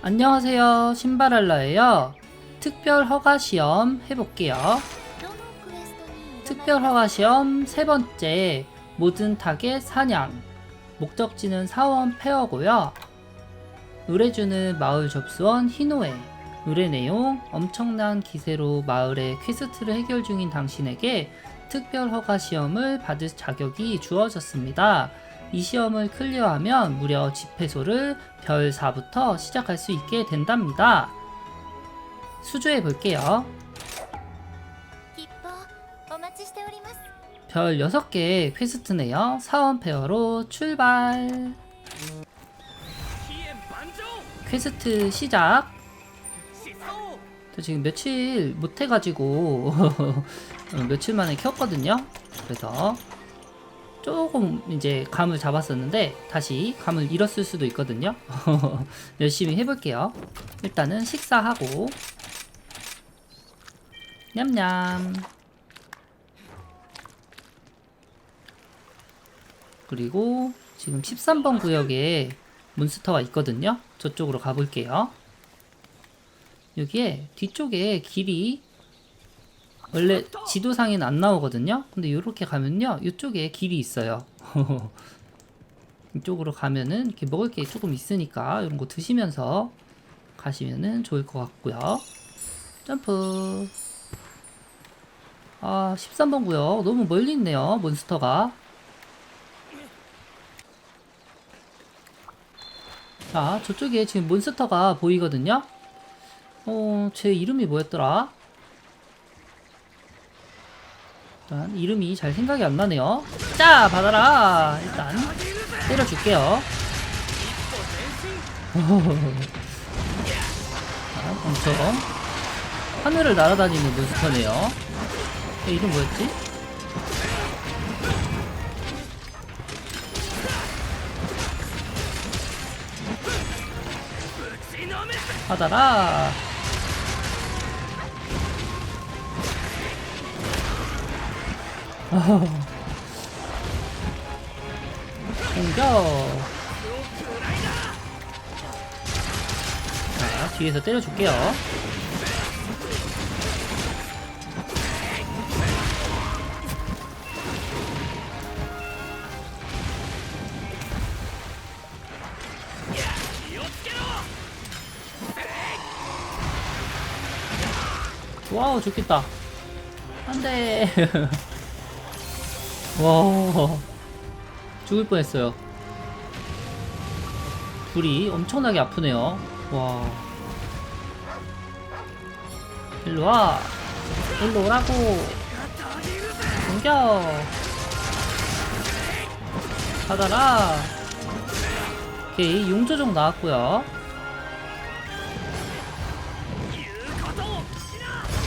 안녕하세요. 신바랄라예요. 특별 허가 시험 해볼게요. 특별 허가 시험 세 번째 모든 타겟 사냥 목적지는 사원 페어고요. 의뢰주는 마을 접수원 희노애 의뢰 내용 엄청난 기세로 마을의 퀘스트를 해결 중인 당신에게 특별 허가 시험을 받을 자격이 주어졌습니다. 이 시험을 클리어하면 무려 지폐소를 별 4부터 시작할 수 있게 된답니다. 수조해 볼게요. 별 6개의 퀘스트네요. 사원 페어로 출발! 퀘스트 시작! 저 지금 며칠 못해가지고 며칠 만에 켰거든요. 그래서 조금 이제 감을 잡았었는데 다시 감을 잃었을 수도 있거든요. 열심히 해볼게요. 일단은 식사하고 냠냠. 그리고 지금 13번 구역에 몬스터가 있거든요. 저쪽으로 가볼게요. 여기에 뒤쪽에 길이 원래 지도상에는 안 나오거든요. 근데 이렇게 가면요, 이쪽에 길이 있어요. 이쪽으로 가면은 이렇게 먹을 게 조금 있으니까 이런 거 드시면서 가시면은 좋을 것 같고요. 점프. 아, 13번 구역 너무 멀리 있네요, 몬스터가. 자, 저쪽에 지금 몬스터가 보이거든요. 어, 제 이름이 뭐였더라? 일단 이름이 잘 생각이 안 나네요. 자, 받아라. 일단 때려줄게요. 자, 엄청 하늘을 날아다니는 몬스터네요. 얘 이름 뭐였지? 받아라. 공격. 자, 뒤에서 때려줄게요. 와우, 좋겠다. 안 돼. 와. 죽을 뻔했어요. 불이 엄청나게 아프네요. 와. 일로 와. 일로 오라고. 공격. 받아라. 오케이, 용조종 나왔고요.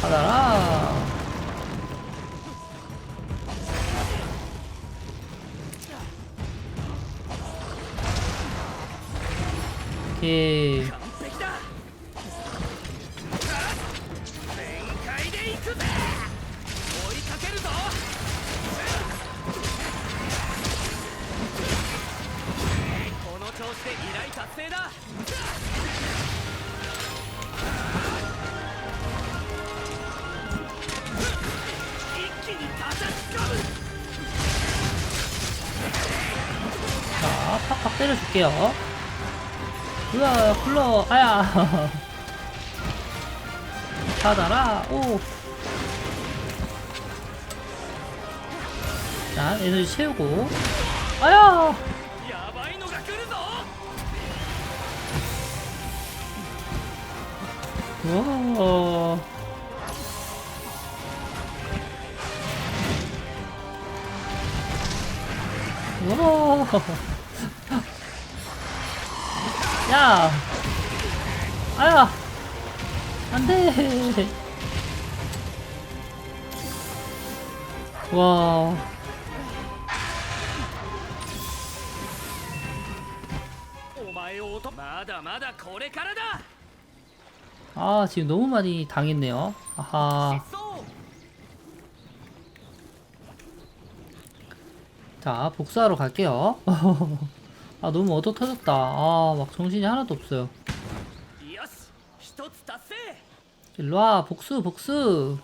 받아라. 込む。 자, 팍팍 때려줄게요. 으아 굴러 아야. 받아라. 오자 에너지 채우고. 아야! 와. 와. 야! 아야! 안 돼! 와. 아, 지금 너무 많이 당했네요. 아하. 자, 복수하러 갈게요. 아 너무 얻어 터졌다. 아 막 정신이 하나도 없어요. 일로와 복수 복수.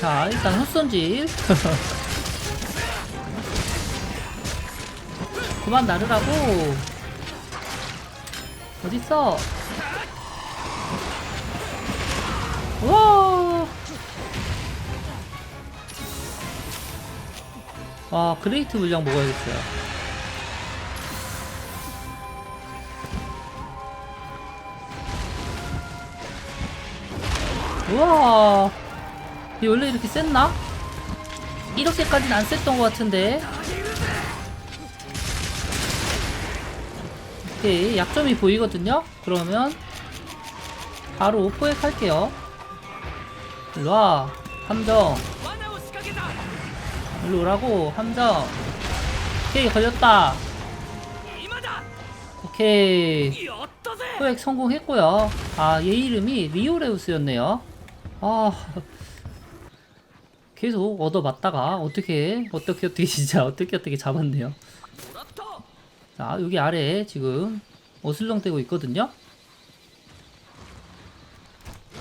자 일단 헛손질. 그만 나르라고. 어딨어? 와! 아, 그레이트 물량 먹어야겠어요. 우와. 얘 원래 이렇게 셌나? 이렇게까지는 안 셌던 것 같은데. 오케이 약점이 보이거든요? 그러면 바로 오포에 할게요. 일로와 함정. 일로 오라고 함정 오케이 걸렸다 오케이 포획 성공했고요 아 얘 이름이 리오레우스였네요 아 계속 얻어맞다가 어떻게 어떻게 어떻게 진짜 어떻게 어떻게 잡았네요 자 여기 아래에 지금 어슬렁대고 있거든요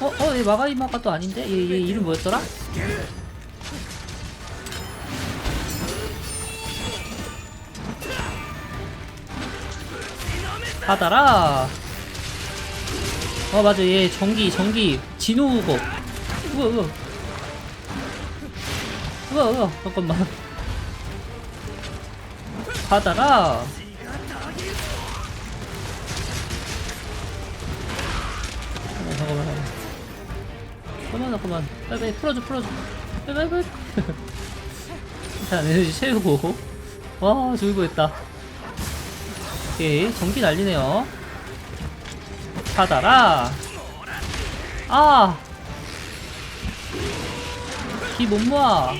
어? 어? 얘 마가이마가 또 아닌데? 얘, 얘 이름 뭐였더라? 받아라. 어 맞아. 얘 전기 전기. 진호 우거 우와 우와. 우와 우와. 잠깐만. 받아라. 잠깐만 잠깐만 잠깐만. 잠깐만 빨리 빨리 풀어줘 풀어줘. 빨리 빨리 빨리. 자 에너지 채우고 와 죽을 뻔했다 오케이 전기 날리네요. 받아라. 아! 기 못 모아.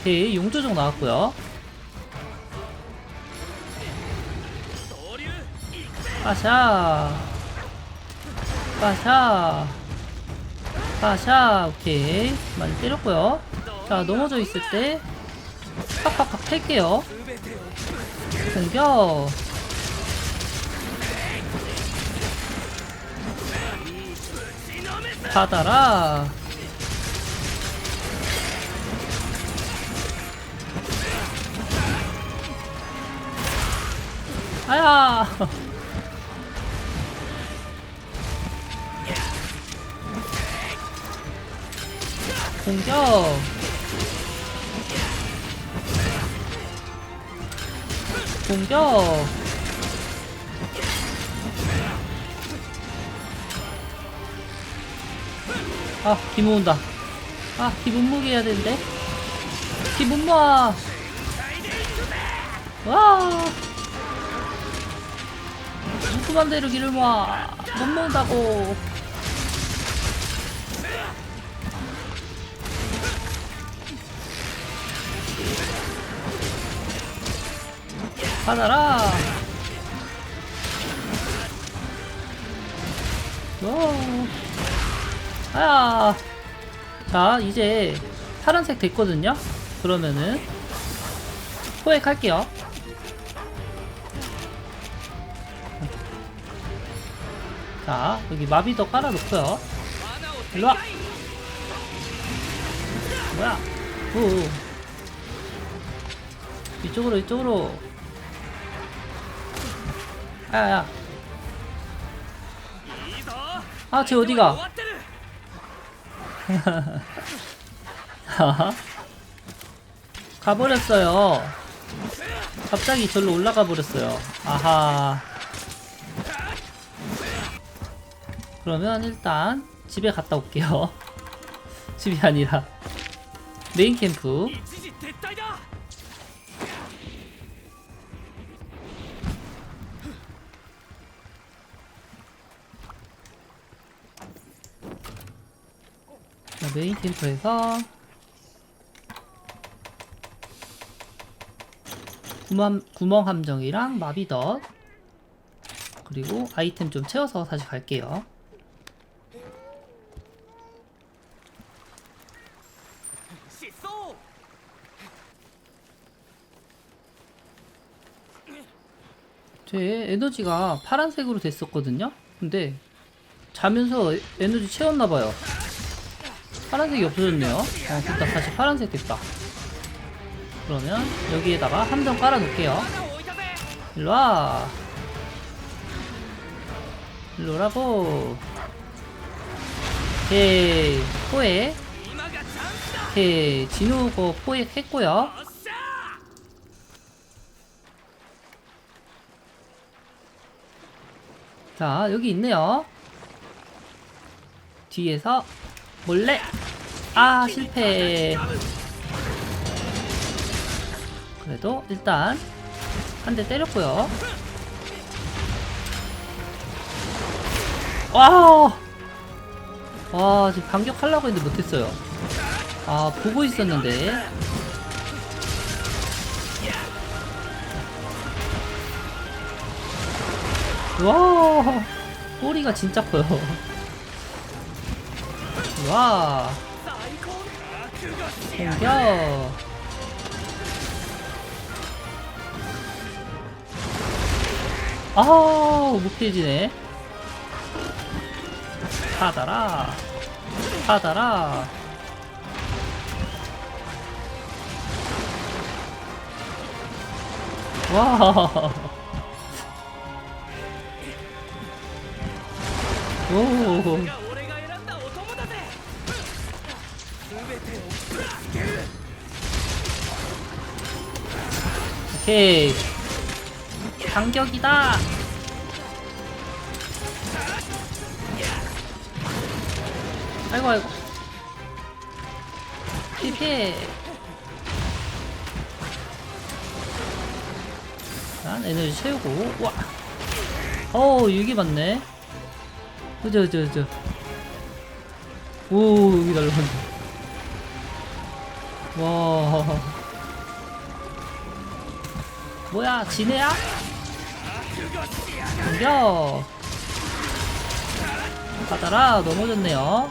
오케이 용조정 나왔고요. 빠샤. 빠샤. 빠샤. 오케이. 많이 때렸고요. 자 넘어져 있을 때 팍팍팍 팰게요. 공격. 받아라. 아야. 공격. 공격 아, 기 모은다. 아, 기 몸무게 해야 되는데. 기못 모아. 와. 궁금한 대로 기를 모아. 못 모은다고. 하나라. 어. 아야. 자 이제 파란색 됐거든요. 그러면은 포획 할게요. 자 여기 마비도 깔아놓고요. 일로와. 뭐야? 오. 이쪽으로 이쪽으로. 야야. 아쟤 어디가? 가버렸어요. 갑자기 절로 올라가 버렸어요. 아하. 그러면 일단 집에 갔다 올게요. 집이 아니라. 메인 캠프. 메인 캠프에서 구멍, 구멍 함정이랑 마비덧 그리고 아이템 좀 채워서 다시 갈게요. 제 에너지가 파란색으로 됐었거든요? 근데 자면서 에- 에너지 채웠나봐요. 파란색이 없어졌네요. 아 됐다. 다시 파란색 됐다. 그러면 여기에다가 한 점 깔아놓을게요. 일로와. 일로라고. 오케이. 포획. 오케이. 진우 거 포획했고요. 자 여기 있네요. 뒤에서 몰래. 아, 실패. 그래도 일단 한 대 때렸고요. 와! 와, 지금 반격하려고 했는데 못했어요. 아, 보고 있었는데. 와, 꼬리가 진짜 커요. 와. 챙겨 아우 못 깨지네. 받아라. 받아라. 와. 오. 오케이. 반격이다. 아이고 아이고. 피피해. 난 에너지 채우고 와. 어 여기 맞네. 그죠 그죠 그죠. 오 여기 날라갔네. 와. 뭐야 지네야? 공격 받아라 넘어졌네요.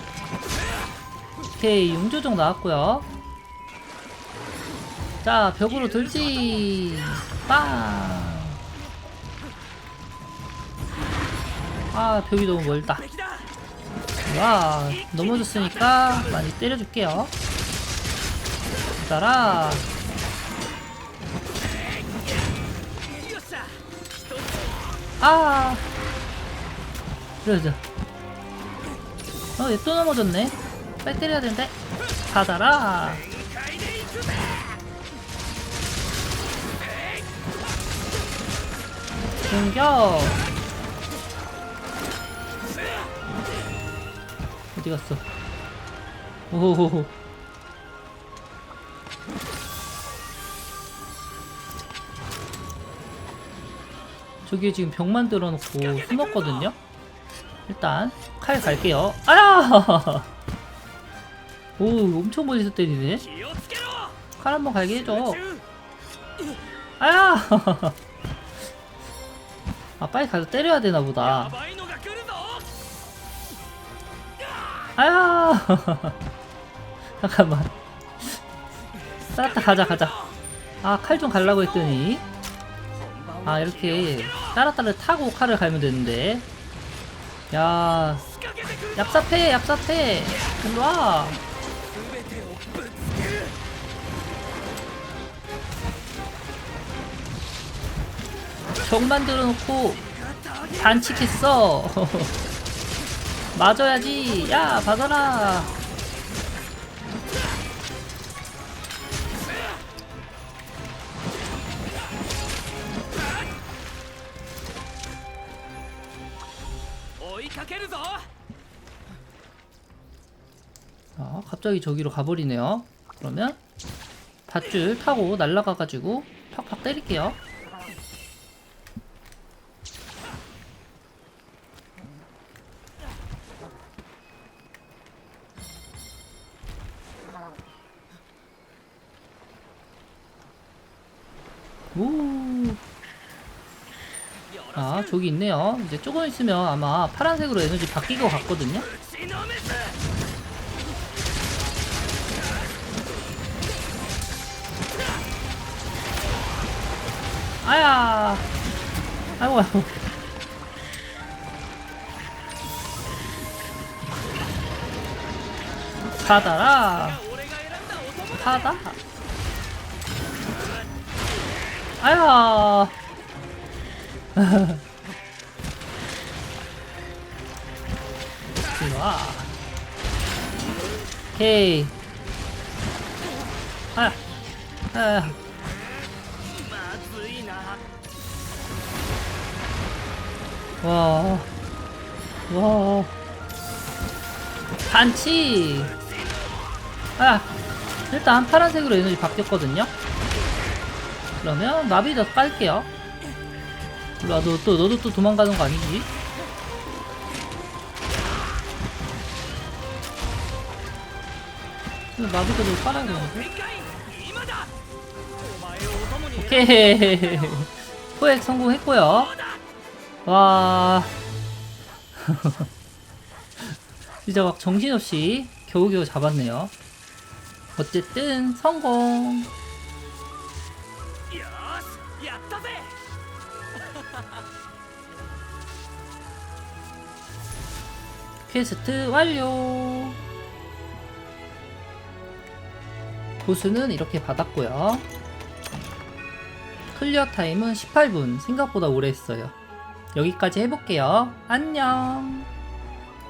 오케이 용조정 나왔고요. 자 벽으로 돌지 빵! 아 벽이 너무 멀다. 와 넘어졌으니까 많이 때려줄게요. 받아라 아. 이러자. 어얘 또 넘어졌네. 빨리 때려야 되는데. 받아라. 공격. 어디 갔어? 오호호호. 저기 지금 벽 만들어 놓고 숨었거든요? 일단 칼 갈게요 아야! 오 엄청 멀리서 때리네 칼 한번 갈게 해줘 아야! 아 빨리 가서 때려야 되나 보다 아야! 잠깐만 싸다 가자 가자 아 칼 좀 갈라고 했더니 아 이렇게 따로따로 타고 칼을 갈면 되는데. 야 얍삽해 얍삽해. 일로와. 정 만들어놓고 반칙했어. 맞아야지. 야 받아라 갑자기 저기로 가버리네요. 그러면 밧줄 타고 날아가가지고 팍팍 때릴게요. 오. 아, 저기 있네요. 이제 조금 있으면 아마 파란색으로 에너지 바뀔 것 같거든요. 아야. 아이고, 아이고. 받아라. 받아. 아야. 좋아. 오케이. 아야. 아야. 와. 와. 반치! 아! 일단 파란색으로 에너지 바뀌었거든요? 그러면 나비 더 깔게요. 일로와, 너 또, 너도 또 도망가는 거 아니지? 나비도 너 깔아야 되는데? 오케이! 포획 성공했고요. 와. 진짜 막 정신없이 겨우겨우 잡았네요. 어쨌든 성공. 퀘스트 완료. 보수는 이렇게 받았고요. 클리어 타임은 18분. 생각보다 오래 했어요. 여기까지 해볼게요. 안녕.